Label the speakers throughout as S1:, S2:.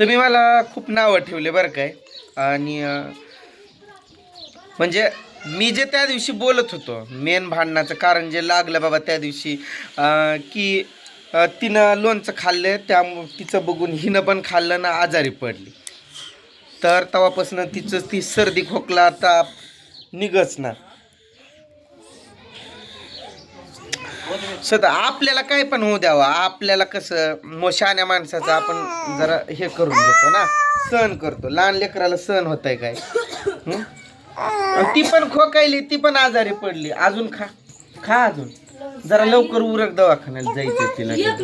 S1: तुम्ही मला खूप नावं ठेवले बरं काय आणि म्हणजे मी जे त्या दिवशी बोलत होतो मेन भांडणाचं कारण जे लागलं बाबा त्या दिवशी की तिनं लोणचं खाल्लं त्या तिचं बघून हिनं पण खाल्लं ना आजारी पडली. तर तेव्हापासून तिचं ती सर्दी खोकला ताप निघच ना. सध्या आपल्याला काय पण होऊ द्यावा. आपल्याला कसं मोशान्या माणसाचं आपण जरा हे करून घेतो ना. सहन करतो. लहान लेकराला सहन होत आहे काय? हं? आणि ती पण खोकायली ती पण आजारी पडली. अजून खा. खा अजून. जरा लवकर उरक दवाखान्यात जायचं तिला
S2: एक एक काय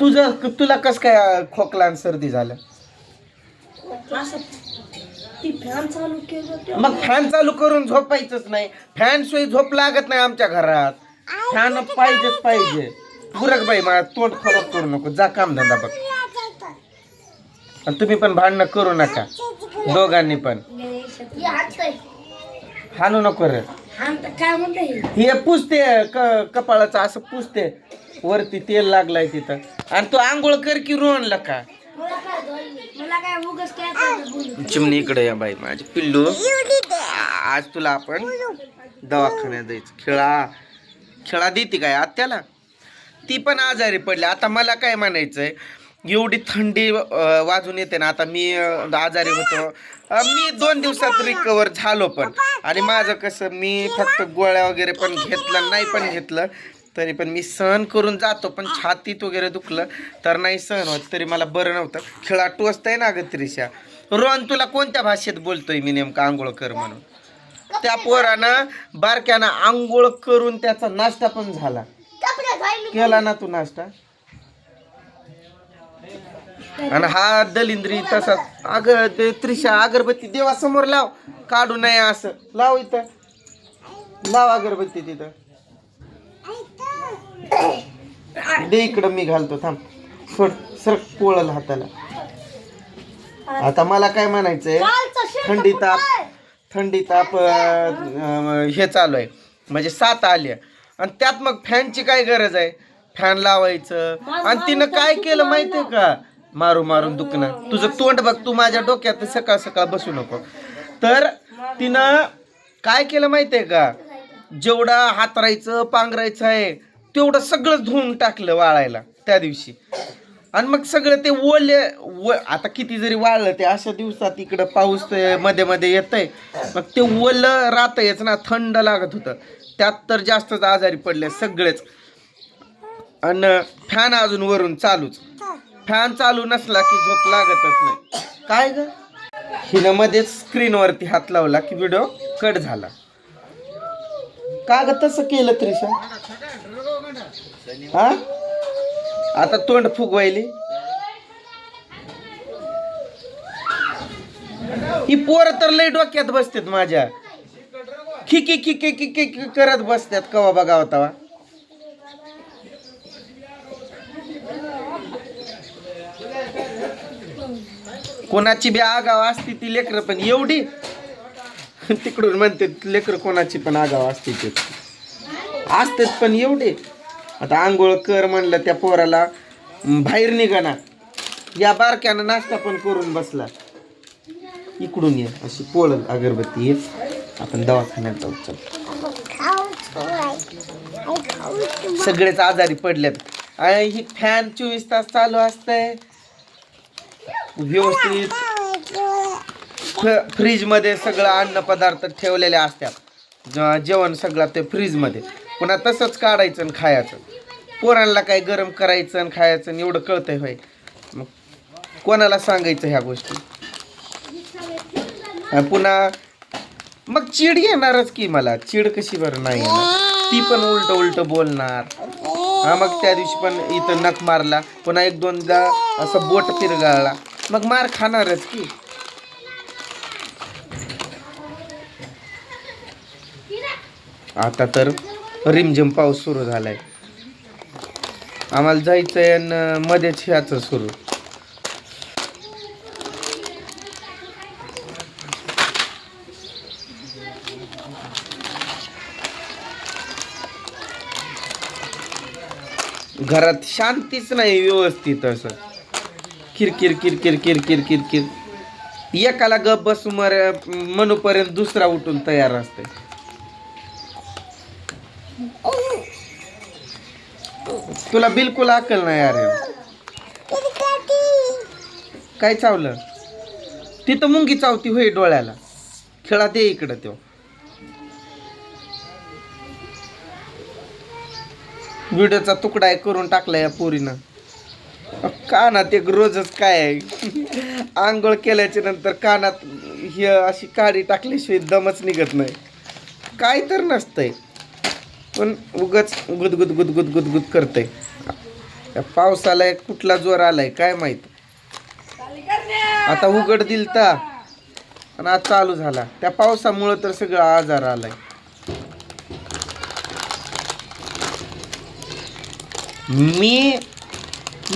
S1: तुझं तुला कस काय खोकला आणि सर्दी झालं?
S2: असं ती फॅन चालू केलं ते
S1: मग फॅन चालू करून झोपायचंच नाही. फॅन शिवाय झोप लागत नाही आमच्या घरात. फॅन पाहिजेच पाहिजे. बुरक बाई मला तोंड खराब करू नको. जा काम धंदा बघ. आणि तुम्ही पण भांडणं करू नका. दोघांनी पण. हाणू नको रे.
S2: काय म्हणते हे?
S1: पुसते क कपाळाचं असं पुसते. वरती तेल लागलाय तिथं. आणि तू आंघोळ कर की रोहनला का चिमणी इकडे या बाई माझी. पिल्लू आज तुला आपण दवाखान्यात जायचं. खेळा. खेळा देते काय आत्याला? ती पण आजारी पडली. आता मला काय म्हणायचंय? एवढी थंडी वाजून येते ना आता मी आजारी होतो. मी दोन दिवसात रिकवर झालो पण. आणि माझं कसं मी फक्त गोळ्या वगैरे पण घेतलं नाही पण घेतलं. तरी पण मी सहन करून जातो पण छातीत वगैरे दुखलं तर नाही सहन होत तरी मला बरं नव्हतं. खेळा टोचताय ना ग त्रिशा. रोहन तुला कोणत्या भाषेत बोलतोय मी नेमकं आंघोळ कर म्हणून? त्या पोरानं बारक्यानं आंघोळ करून त्याचा नाश्ता पण झाला. केला ना तू नाश्ता? आणि हा दलिंद्री तसा अग त्रिशा अगरबत्ती देवासमोर लाव. काढू नये असं. लाव इथं. लाव अगरबत्ती तिथं. दे इकडं मी घालतो थांब. सोड सर पोळल हाताला. आता मला काय म्हणायचंय? थंडी ताप थंडी ताप अं, हे चालू आहे. म्हणजे सात आल्या आणि त्यात मग फॅनची काय गरज आहे? फॅन लावायचं. आणि तिनं काय केलं माहितीये का? मारू मारून दुखणं. तुझं तोंड बघ तू माझ्या डोक्यात सकाळ सकाळ बसू नको. तर तिनं काय केलं माहितीये का? जेवढा हातरायचं पांघरायचं आहे तेवढं सगळं धुवून टाकलं वाळायला त्या दिवशी. आणि मग सगळं ते ओले व आता किती जरी वाळलं ते अशा दिवसात इकडं पाऊसमध्ये मध्ये येतंय. मग ते ओलं राहतंयच ना थंड लागत होतं. त्यात तर जास्तच आजारी पडले सगळेच. आणि फॅन अजून वरून चालूच. फॅन चालू नसला की झोप लागतच नाही. काय ग? हिनं मध्येच स्क्रीनवरती हात लावला की व्हिडिओ कट झाला. का ग तसं केलं त्रिशा? हा? आता तोंड फुगवायली. ही पोर तर लय डोक्यात बसतात माझ्या. खिकी खिकी खिकी खिकी करत बसतात कवा बघावं तवा. कोणाची बी आगाव असती ती लेकरं पण एवढी. तिकडून म्हणते लेकरं कोणाची पण आगाव असते ते. असतात पण एवढे. आता आंघोळ कर म्हणलं त्या पोराला बाहेर निघाना या बारक्यानं नाश्ता पण करून बसला. इकडून ये अशी पोळ अगरबत्ती ये. आपण दवाखान्यात जाऊ चल. सगळेच आजारी पडल्यात. आणि ही फॅन चोवीस तास चालू असतंय. व्यवस्थित. फ- फ्रीजमध्ये सगळं अन्न पदार्थ ठेवलेले असतात. जेवण सगळं ते फ्रीजमध्ये पुन्हा तसंच काढायचं आणि खायचं. पोरांना काय गरम करायचं आणि खायचं आणि एवढं कळतंय होय. मग कोणाला सांगायचं ह्या गोष्टी? आणि पुन्हा मग चिड येणारच की मला. चिड कशी बरं नाही येणार. ती पण उलट उलट बोलणार. हा मग त्या दिवशी पण इथं नख मारला. पुन्हा एक दोनदा असं बोट पिरगाळला. मग मार खाणारच की. आता तर रिमझिम पाऊस सुरू झालाय. आम्हाला जायचंय आणि मध्येच ह्याचं सुरू. घरात शांतीच नाही व्यवस्थित असं. किरकिर किरकिर किरकिर किरकिर. एकाला गप बसू मर म्हणूपर्यंत दुसरा उठून तयार असते तुला बिलकुल अक्कल नाही अरे. काय चावलं? तिथं मुंगी चावती होय डोळ्याला. खेळा दे इकडं तो व्हिडिओचा तुकडा आहे करून टाकला या पोरीनं. कानात एक रोजच काय आहे? आंघोळ केल्याच्यानंतर कानात ही अशी काडी टाकल्याशिवाय दमच निघत नाही. काय तर नसतंय. पण उगच गुदगुद गुदगुद गुदगुद करतंय. या पावसाला कुठला जोर आलाय काय माहीत? आता उघड दिलता आणि आज चालू झाला. त्या पावसामुळं तर सगळं आजार आलाय. मी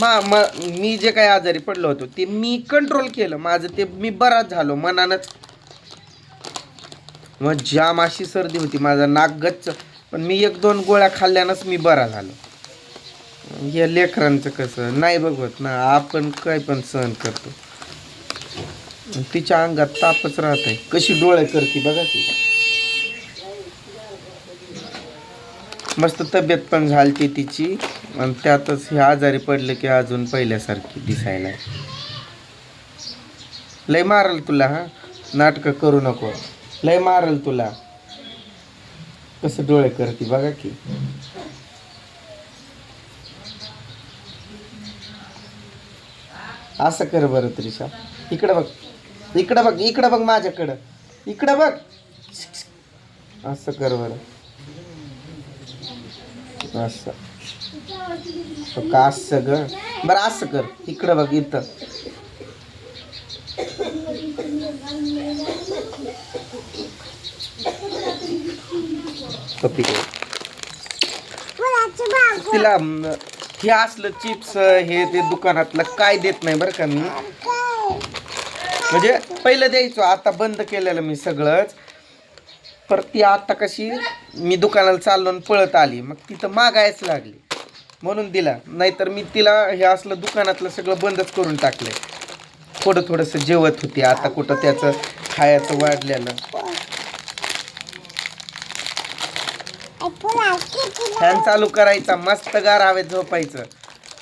S1: मा म मी जे काही आजारी पडलो होतो ते मी कंट्रोल केलं. माझं ते मी बराच झालो मनानंच. मग जाम अशी सर्दी होती. माझा नाक गच्च पण मी एक दोन गोळ्या खाल्ल्यानंच मी बरा झालो. हे लेकरांचं कसं नाही बघत ना आपण काय पण सहन करतो. तिच्या अंगात तापच राहत आहे कशी डोळे करते बघा ती. मस्त तब्येत पण झालती तिची. आणि त्यातच हे आजारी पडले की अजून पहिल्यासारखी दिसायला. लय मारल तुला हा? नाटकं करू नको. लय मारल तुला. कसं डोळे करते बघा की. असं कर बरं त्रिशा. इकडं बघ. इकडं बघ इकडं बघ माझ्याकडं. इकडं बघ. असं कर बरं. असं. का असं ग? बरं असं कर. इकडं बघ इथं. तिला हे असलं चिप्स हे ते दुकानातलं काय देत नाही बरं का मी. म्हणजे पहिलं द्यायचो आता बंद केलेलं मी सगळंच. पर ती आता कशी मी दुकानाला चाललो आणि पळत आली. मग तिथं मागायच लागली. म्हणून दिला. नाहीतर मी तिला हे असलं दुकानातलं सगळं बंदच करून टाकलंय. थोडं थोडंसं जेवत होती. आता कुठं त्याचं खायचं वाढलेलं. फॅन चालू करायचा मस्त गार हवेत झोपायचं.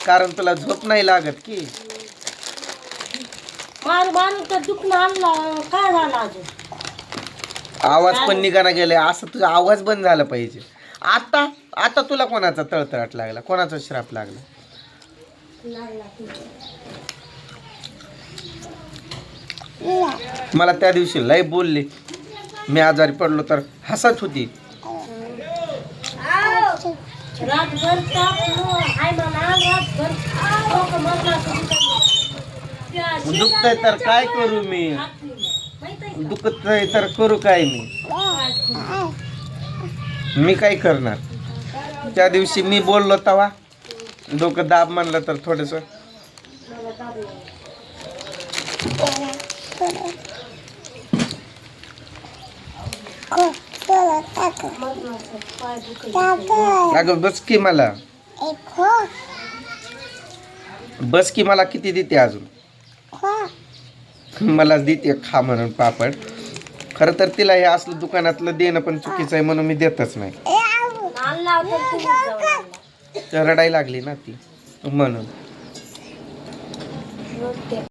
S1: कारण तुला झोप नाही लागत की.
S2: मार मारून तर दुखणं आणला. काय झालं अजून?
S1: आवाज पण निघाना गेले असं तुझा आवाज बंद झाला पाहिजे. आता आता तुला कोणाचा तळतळाट लागला? कोणाचा श्राप लागला. मला त्या दिवशी लय बोलले. मी आजारी पडलो तर हसत होती.
S2: रातभर तापलं हाय मरलं
S1: दुखतंय तर काय करू मी?
S2: आहे
S1: दुखतंय तर करू काय मी? मी काय करणार? त्या दिवशी मी बोललो तवा. डोकं दाब म्हणलं तर थोडस. अगं बस की मला. बस की मला किती देते अजून? मला देते खा म्हणून पापड. खरं तर तिला हे असलं दुकानातलं देणं पण चुकीचं आहे म्हणून मी देतच नाही. रडायला लागली ना ती म्हणून.